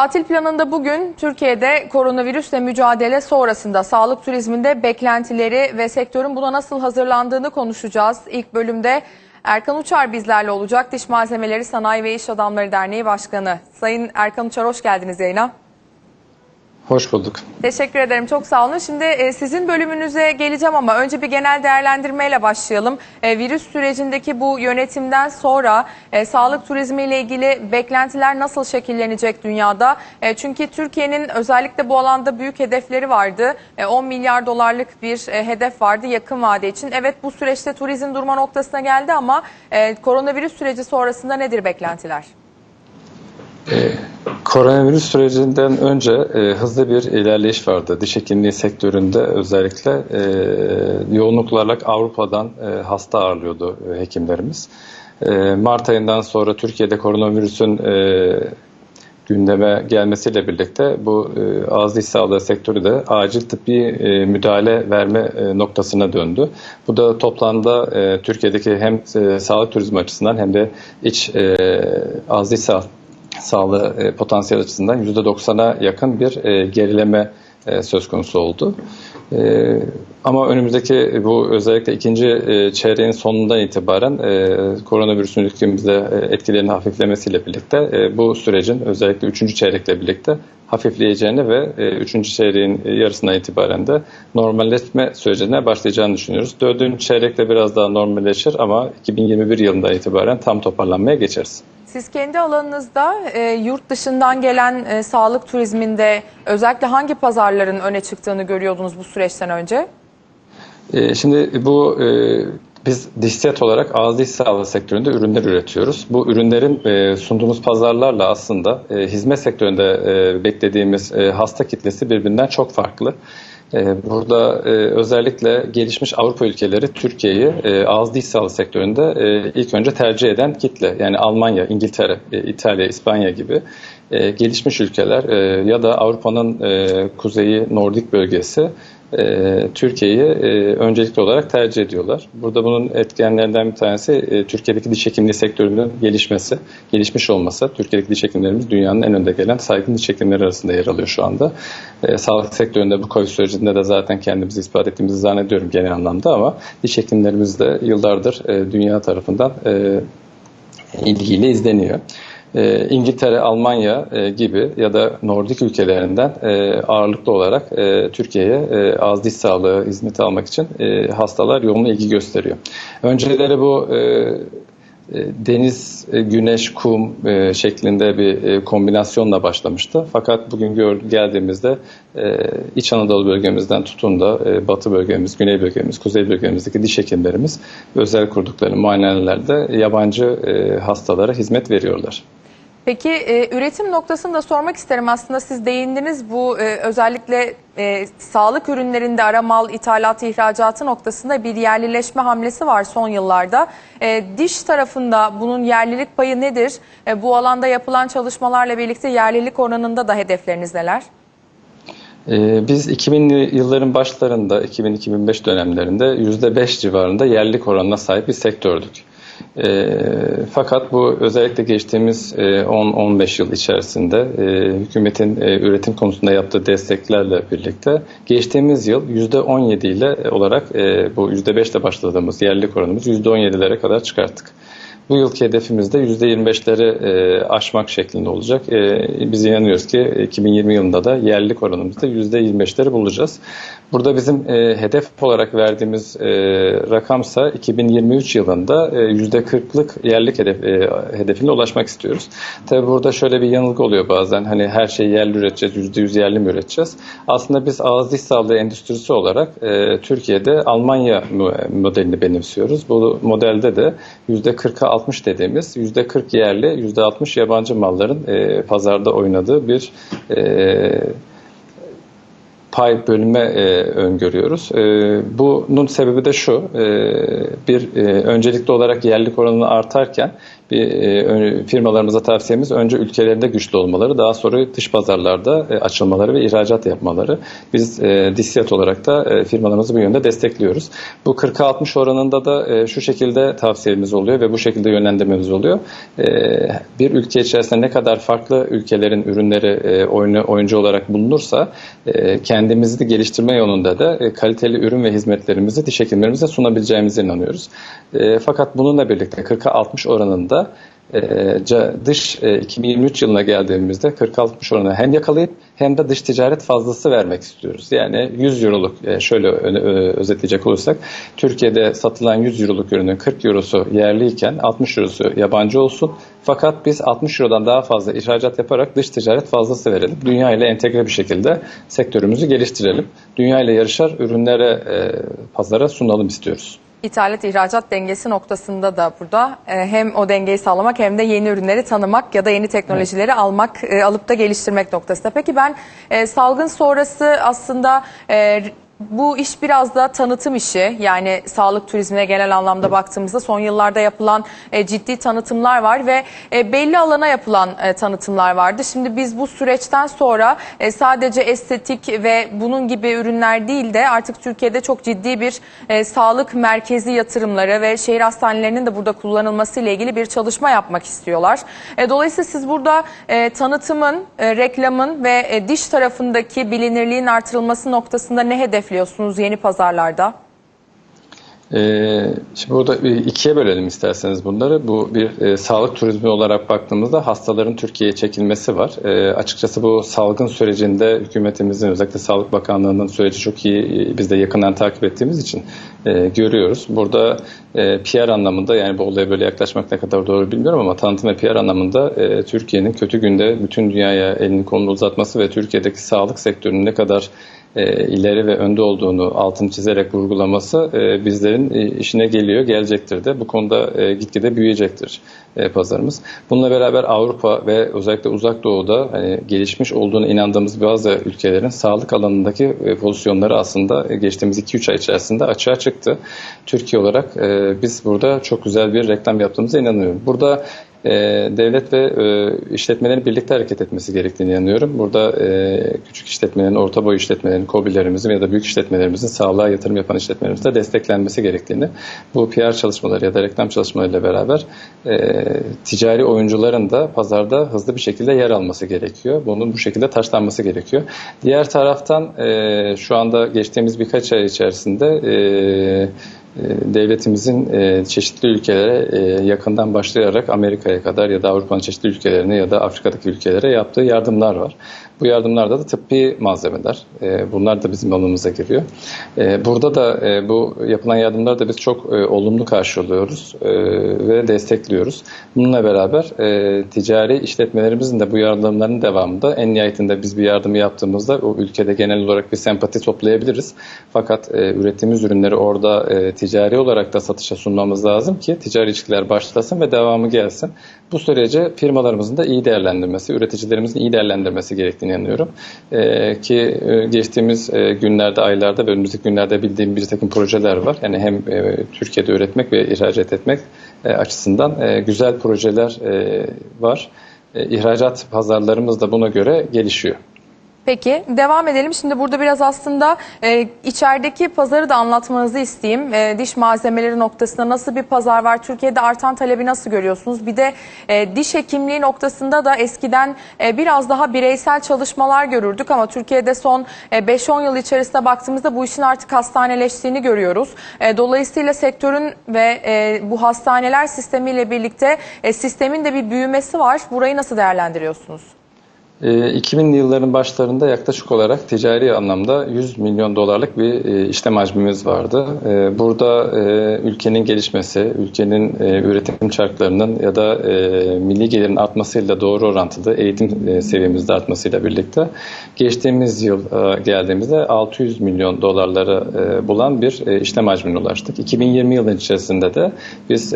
Tatil planında bugün Türkiye'de koronavirüsle mücadele sonrasında sağlık turizminde beklentileri ve sektörün buna nasıl hazırlandığını konuşacağız. İlk bölümde Erkan Uçar bizlerle olacak. Diş Malzemeleri Sanayi ve İş Adamları Derneği Başkanı. Sayın Erkan Uçar hoş geldiniz yayına. Hoş bulduk. Teşekkür ederim. Çok sağ olun. Şimdi e, sizin bölümünüze geleceğim ama önce bir genel değerlendirmeyle başlayalım. E, virüs sürecindeki bu yönetimden sonra e, sağlık turizmi ile ilgili beklentiler nasıl şekillenecek dünyada? Çünkü Türkiye'nin özellikle bu alanda büyük hedefleri vardı. E, 10 milyar dolarlık bir hedef vardı yakın vade için. Evet bu süreçte turizm durma noktasına geldi ama koronavirüs süreci sonrasında nedir beklentiler? Koronavirüs sürecinden önce e, hızlı bir ilerleyiş vardı. Diş hekimliği sektöründe özellikle e, yoğunluk olarak Avrupa'dan e, hasta ağırlıyordu e, hekimlerimiz. E, Mart ayından sonra Türkiye'de koronavirüsün e, gündeme gelmesiyle birlikte bu e, ağız diş sağlığı sektörü de acil tıbbi e, müdahale verme e, noktasına döndü. Bu da toplamda e, Türkiye'deki hem e, sağlık turizmi açısından hem de iç e, ağız diş sağlığı sağlığı e, potansiyel açısından %90'a yakın bir e, gerileme e, söz konusu oldu. Ama önümüzdeki bu özellikle ikinci çeyreğin sonundan itibaren koronavirüsün ülkemizde e, etkilerinin hafiflemesiyle birlikte bu sürecin özellikle üçüncü çeyrekle birlikte hafifleyeceğini ve e, üçüncü çeyreğin yarısından itibaren de normalleşme sürecine başlayacağını düşünüyoruz. Dördüncü çeyrekte biraz daha normalleşir ama 2021 yılından itibaren tam toparlanmaya geçeriz. Siz kendi alanınızda e, yurt dışından gelen e, sağlık turizminde özellikle hangi pazarların öne çıktığını görüyordunuz bu süreçten önce? E, şimdi bu e, biz dişset olarak ağız diş sağlığı sektöründe ürünler üretiyoruz. Bu ürünlerin e, sunduğumuz pazarlarla aslında e, hizmet sektöründe e, beklediğimiz e, hasta kitlesi birbirinden çok farklı. E, Burada e, özellikle gelişmiş Avrupa ülkeleri Türkiye'yi e, ağız diş sağlığı sektöründe ilk önce tercih eden kitle. Yani Almanya, İngiltere, İtalya, İspanya gibi gelişmiş ülkeler ya da Avrupa'nın kuzeyi Nordik bölgesi e, Türkiye'yi e, öncelikli olarak tercih ediyorlar. Burada bunun etkenlerinden bir tanesi e, Türkiye'deki diş hekimliği sektörünün gelişmesi, gelişmiş olması. Türkiye'deki diş hekimlerimiz dünyanın en önde gelen saygın diş hekimleri arasında yer alıyor şu anda. E, sağlık sektöründe bu Covid sürecinde de zaten kendimizi ispat ettiğimizi zannediyorum genel anlamda ama diş hekimlerimiz de yıllardır e, dünya tarafından e, ilgiyle izleniyor. E, İngiltere, Almanya e, gibi ya da Nordik ülkelerinden e, ağırlıklı olarak e, Türkiye'ye ağız diş sağlığı hizmeti almak için hastalar yoğun ilgi gösteriyor. Önceleri bu deniz, güneş, kum şeklinde bir kombinasyonla başlamıştı. Fakat bugün geldiğimizde İç Anadolu bölgemizden tutun da Batı bölgemiz, Güney bölgemiz, Kuzey bölgemizdeki diş hekimlerimiz özel kurdukları muayenelerde yabancı hastalara hizmet veriyorlar. Peki e, üretim noktasını da sormak isterim aslında siz değindiniz bu e, özellikle e, sağlık ürünlerinde aramal ithalatı ihracatı noktasında bir yerlileşme hamlesi var son yıllarda. E, diş tarafında bunun yerlilik payı nedir? E, bu alanda yapılan çalışmalarla birlikte yerlilik oranında da hedefleriniz neler? Ee, Biz 2000'li yılların başlarında, 2000-2005 dönemlerinde %5 civarında yerlilik oranına sahip bir sektördük. Ee, fakat bu özellikle geçtiğimiz e, 10-15 yıl içerisinde e, hükümetin e, üretim konusunda yaptığı desteklerle birlikte geçtiğimiz yıl %17 ile olarak e, bu %5 ile başladığımız yerlilik oranımız %17'lere kadar çıkarttık. Bu yılki hedefimiz de %25'leri e, aşmak şeklinde olacak. E, biz inanıyoruz ki 2020 yılında da yerlilik oranımızda %25'leri bulacağız. Burada bizim e, hedef olarak verdiğimiz e, rakamsa 2023 yılında e, %40'lık yerlilik hedef, e, hedefine ulaşmak istiyoruz. Tabi burada şöyle bir yanılgı oluyor bazen. Hani her şeyi yerli üreteceğiz, %100 yerli mi üreteceğiz? Aslında biz ağız diş sağlığı endüstrisi olarak e, Türkiye'de Almanya modelini benimsiyoruz. Bu modelde de %40'a 60 dediğimiz %40 yerli, %60 yabancı malların e, pazarda oynadığı bir e, pay bölünme e, öngörüyoruz. E, bunun sebebi de şu, e, bir e, öncelikli olarak yerlik oranı artarken bir e, firmalarımıza tavsiyemiz önce ülkelerinde güçlü olmaları, daha sonra dış pazarlarda e, açılmaları ve ihracat yapmaları. Biz e, olarak da e, firmalarımızı bu yönde destekliyoruz. Bu 40'a 60 oranında da şu şekilde tavsiyemiz oluyor ve bu şekilde yönlendirmemiz oluyor. Bir ülke içerisinde ne kadar farklı ülkelerin ürünleri oyuncu olarak bulunursa e, kendimizi geliştirme yolunda da kaliteli ürün ve hizmetlerimizi diş hekimlerimize sunabileceğimize inanıyoruz. Fakat bununla birlikte 40'a 60 oranında e, ca- dış e, 2023 yılına geldiğimizde 40-60 oranı hem yakalayıp hem de dış ticaret fazlası vermek istiyoruz. Yani 100 euroluk e, şöyle özetleyecek olursak Türkiye'de satılan 100 euroluk ürünün 40 eurosu yerliyken 60 eurosu yabancı olsun. Fakat biz 60 eurodan daha fazla ihracat yaparak dış ticaret fazlası verelim. Dünya ile entegre bir şekilde sektörümüzü geliştirelim. Dünya ile yarışar ürünlere e, pazara sunalım istiyoruz. İthalat ihracat dengesi noktasında da burada e, hem o dengeyi sağlamak hem de yeni ürünleri tanımak ya da yeni teknolojileri almak e, alıp da geliştirmek noktasında. Peki ben e, salgın sonrası aslında e, bu iş biraz da tanıtım işi yani sağlık turizmine genel anlamda baktığımızda son yıllarda yapılan e, ciddi tanıtımlar var ve e, belli alana yapılan e, tanıtımlar vardı. Şimdi biz bu süreçten sonra e, sadece estetik ve bunun gibi ürünler değil de artık Türkiye'de çok ciddi bir e, sağlık merkezi yatırımları ve şehir hastanelerinin de burada kullanılması ile ilgili bir çalışma yapmak istiyorlar. E, dolayısıyla siz burada e, tanıtımın, e, reklamın ve e, diş tarafındaki bilinirliğin artırılması noktasında ne hedefliyorsunuz yeni pazarlarda? Ee, şimdi burada ikiye bölelim isterseniz bunları. Bu bir e, sağlık turizmi olarak baktığımızda hastaların Türkiye'ye çekilmesi var. E, açıkçası bu salgın sürecinde hükümetimizin özellikle Sağlık Bakanlığı'nın süreci çok iyi e, biz de yakından takip ettiğimiz için e, görüyoruz. Burada e, PR anlamında yani bu olaya böyle yaklaşmak ne kadar doğru bilmiyorum ama tanıtım ve PR anlamında e, Türkiye'nin kötü günde bütün dünyaya elini kolunu uzatması ve Türkiye'deki sağlık sektörünün ne kadar e, ileri ve önde olduğunu altını çizerek vurgulaması e, bizlerin e, işine geliyor, gelecektir de. Bu konuda e, gitgide büyüyecektir e, pazarımız. Bununla beraber Avrupa ve özellikle Uzak Doğu'da hani, gelişmiş olduğunu inandığımız bazı ülkelerin sağlık alanındaki e, pozisyonları aslında e, geçtiğimiz 2-3 ay içerisinde açığa çıktı. Türkiye olarak e, biz burada çok güzel bir reklam yaptığımıza inanıyorum. Burada e, devlet ve e, işletmelerin birlikte hareket etmesi gerektiğini inanıyorum. Burada e, küçük işletmelerin, orta boy işletmelerin, KOBİ'lerimizin ya da büyük işletmelerimizin sağlığa yatırım yapan işletmelerimizin de desteklenmesi gerektiğini, bu PR çalışmaları ya da reklam çalışmalarıyla beraber e, ticari oyuncuların da pazarda hızlı bir şekilde yer alması gerekiyor. Bunun bu şekilde taşlanması gerekiyor. Diğer taraftan şu anda geçtiğimiz birkaç ay içerisinde e, devletimizin e, çeşitli ülkelere e, yakından başlayarak Amerika'ya kadar ya da Avrupa'nın çeşitli ülkelerine ya da Afrika'daki ülkelere yaptığı yardımlar var. Bu yardımlarda da tıbbi malzemeler. e, Bunlar da bizim alanımıza giriyor. E, Burada da e, bu yapılan yardımları da biz çok e, olumlu karşılıyoruz e, ve destekliyoruz. Bununla beraber e, ticari işletmelerimizin de bu yardımların devamında en nihayetinde biz bir yardımı yaptığımızda o ülkede genel olarak bir sempati toplayabiliriz. Fakat e, ürettiğimiz ürünleri orada e, ticari olarak da satışa sunmamız lazım ki ticari ilişkiler başlasın ve devamı gelsin. Bu sürece firmalarımızın da iyi değerlendirmesi, üreticilerimizin iyi değerlendirmesi gerektiğini inanıyorum. E, ki geçtiğimiz e, günlerde, aylarda ve önümüzdeki günlerde bildiğim bir takım projeler var. Yani hem e, Türkiye'de üretmek ve ihracat etmek e, açısından e, güzel projeler e, var. E, ihracat pazarlarımız da buna göre gelişiyor. Peki devam edelim. Şimdi burada biraz aslında e, içerideki pazarı da anlatmanızı isteyeyim. E, diş malzemeleri noktasında nasıl bir pazar var? Türkiye'de artan talebi nasıl görüyorsunuz? Bir de e, diş hekimliği noktasında da eskiden e, biraz daha bireysel çalışmalar görürdük ama Türkiye'de son e, 5-10 yıl içerisinde baktığımızda bu işin artık hastaneleştiğini görüyoruz. E, dolayısıyla sektörün ve e, bu hastaneler sistemiyle birlikte e, sistemin de bir büyümesi var. Burayı nasıl değerlendiriyorsunuz? E, 2000'li yılların başlarında yaklaşık olarak ticari anlamda 100 milyon dolarlık bir e, işlem hacmimiz vardı. E, Burada e, ülkenin gelişmesi, ülkenin e, üretim çarklarının ya da milli gelirin artmasıyla doğru orantılı eğitim seviyemizde artmasıyla birlikte geçtiğimiz yıl geldiğimizde 600 milyon dolarları bulan bir işlem hacmine ulaştık. 2020 yılının içerisinde de biz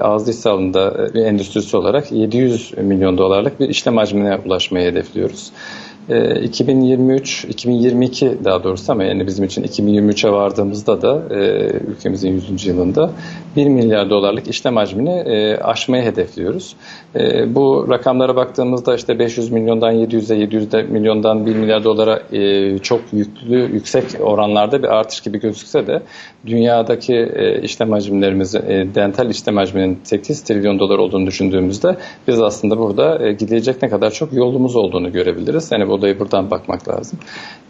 ağız diş sağlığında bir endüstrisi olarak 700 milyon dolarlık bir işlem hacmine ulaşmayı hedefliyoruz. E, 2023, 2022 daha doğrusu ama yani bizim için 2023'e vardığımızda da e, ülkemizin 100. yılında 1 milyar dolarlık işlem hacmini e, aşmayı hedefliyoruz. E, bu rakamlara baktığımızda işte 500 milyondan 700'e, 700 de milyondan 1 milyar dolara çok yüklü, yüksek oranlarda bir artış gibi gözükse de dünyadaki işlem hacimlerimizi, e, dental işlem hacminin 8 trilyon dolar olduğunu düşündüğümüzde biz aslında burada gidilecek ne kadar çok yolumuz olduğunu görebiliriz. Yani bu olayı buradan bakmak lazım.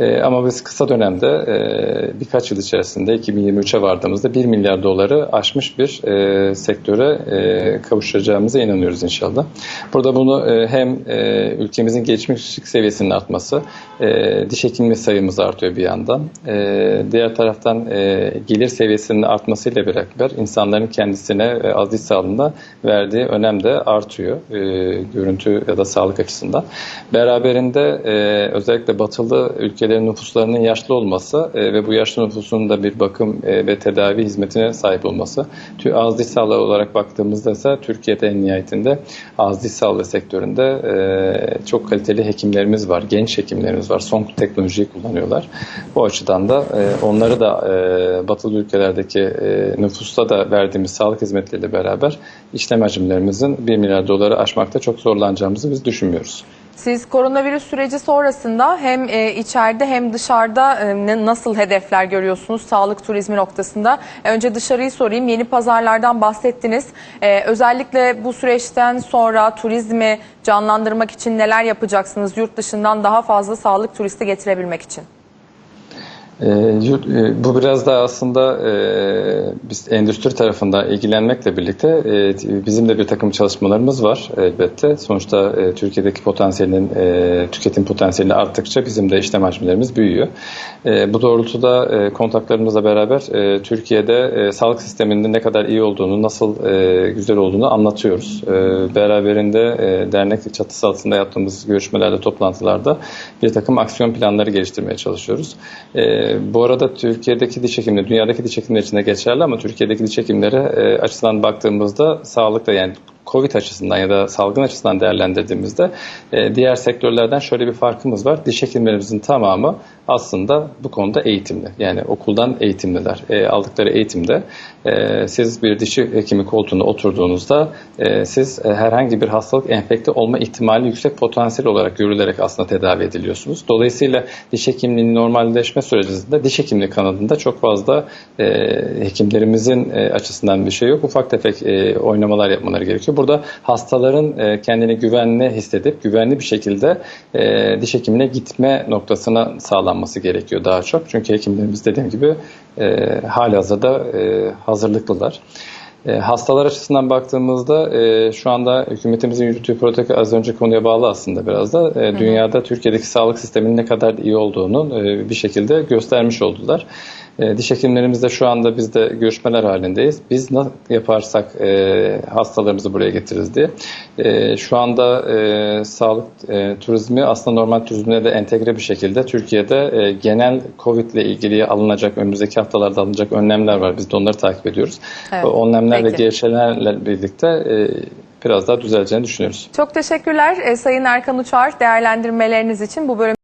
E, ama biz kısa dönemde e, birkaç yıl içerisinde 2023'e vardığımızda 1 milyar doları aşmış bir e, sektöre e, kavuşacağımıza inanıyoruz inşallah. Burada bunu e, hem e, ülkemizin gelişmişlik seviyesinin artması, e, diş hekimliği sayımız artıyor bir yandan. E, diğer taraftan e, gelir seviyesinin artmasıyla beraber insanların kendisine e, az diş sağlığında verdiği önem de artıyor. E, görüntü ya da sağlık açısından. Beraberinde e, özellikle batılı ülkelerin nüfuslarının yaşlı olması e, ve bu yaşlı nüfusun da bir bakım e, ve tedavi hizmetine sahip olması. Ağız diş sağlığı olarak baktığımızda ise Türkiye'de en nihayetinde ağız diş sağlığı sektöründe e, çok kaliteli hekimlerimiz var, genç hekimlerimiz var, son teknolojiyi kullanıyorlar. Bu açıdan da e, onları da e, batılı ülkelerdeki e, nüfusta da verdiğimiz sağlık hizmetleriyle beraber işlem hacimlerimizin 1 milyar doları aşmakta çok zorlanacağımızı biz düşünmüyoruz. Siz koronavirüs süreci sonrasında hem e, içeride hem dışarıda e, nasıl hedefler görüyorsunuz sağlık turizmi noktasında? E, Önce dışarıyı sorayım. Yeni pazarlardan bahsettiniz. Özellikle bu süreçten sonra turizmi canlandırmak için neler yapacaksınız? Yurt dışından daha fazla sağlık turisti getirebilmek için. E, yurt- e, bu biraz da aslında e, biz endüstri tarafında ilgilenmekle birlikte e, bizim de bir takım çalışmalarımız var elbette. Sonuçta Türkiye'deki potansiyelin tüketim potansiyeli arttıkça bizim de işlem hacimlerimiz büyüyor. Bu doğrultuda kontaklarımızla beraber Türkiye'de sağlık sisteminin ne kadar iyi olduğunu, nasıl güzel olduğunu anlatıyoruz. Beraberinde dernek çatısı altında yaptığımız görüşmelerde, toplantılarda bir takım aksiyon planları geliştirmeye çalışıyoruz. E, bu arada Türkiye'deki diş hekimleri, dünyadaki diş hekimleri için de geçerli ama Türkiye'deki diş hekimleri e, açısından baktığımızda sağlıkta yani Covid açısından ya da salgın açısından değerlendirdiğimizde e, diğer sektörlerden şöyle bir farkımız var. Diş hekimlerimizin tamamı aslında bu konuda eğitimli. Yani okuldan eğitimliler. E, aldıkları eğitimde e, siz bir diş hekimi koltuğuna oturduğunuzda e, siz e, herhangi bir hastalık enfekte olma ihtimali yüksek potansiyel olarak görülerek aslında tedavi ediliyorsunuz. Dolayısıyla diş hekimliğinin normalleşme sürecinde diş hekimliği kanadında çok fazla e, hekimlerimizin e, açısından bir şey yok. Ufak tefek e, oynamalar yapmaları gerekiyor. Burada hastaların e, kendini güvenli hissedip güvenli bir şekilde e, diş hekimine gitme noktasına sağlanması gerekiyor daha çok. Çünkü hekimlerimiz dediğim gibi e, halihazırda e, hazırlıklılar. E, hastalar açısından baktığımızda e, şu anda hükümetimizin yürüttüğü politika az önce konuya bağlı aslında biraz da. E, dünyada Türkiye'deki sağlık sisteminin ne kadar iyi olduğunu e, bir şekilde göstermiş oldular. E, diş hekimlerimizle şu anda biz de görüşmeler halindeyiz. Biz nasıl yaparsak e, hastalarımızı buraya getiririz diye. E, şu anda e, sağlık e, turizmi aslında normal turizmine de entegre bir şekilde Türkiye'de e, genel Covid ile ilgili alınacak önümüzdeki haftalarda alınacak önlemler var. Biz de onları takip ediyoruz. Evet. O önlemler ve birlikte e, biraz daha düzeleceğini düşünüyoruz. Çok teşekkürler e, Sayın Erkan Uçar değerlendirmeleriniz için. Bu bölüm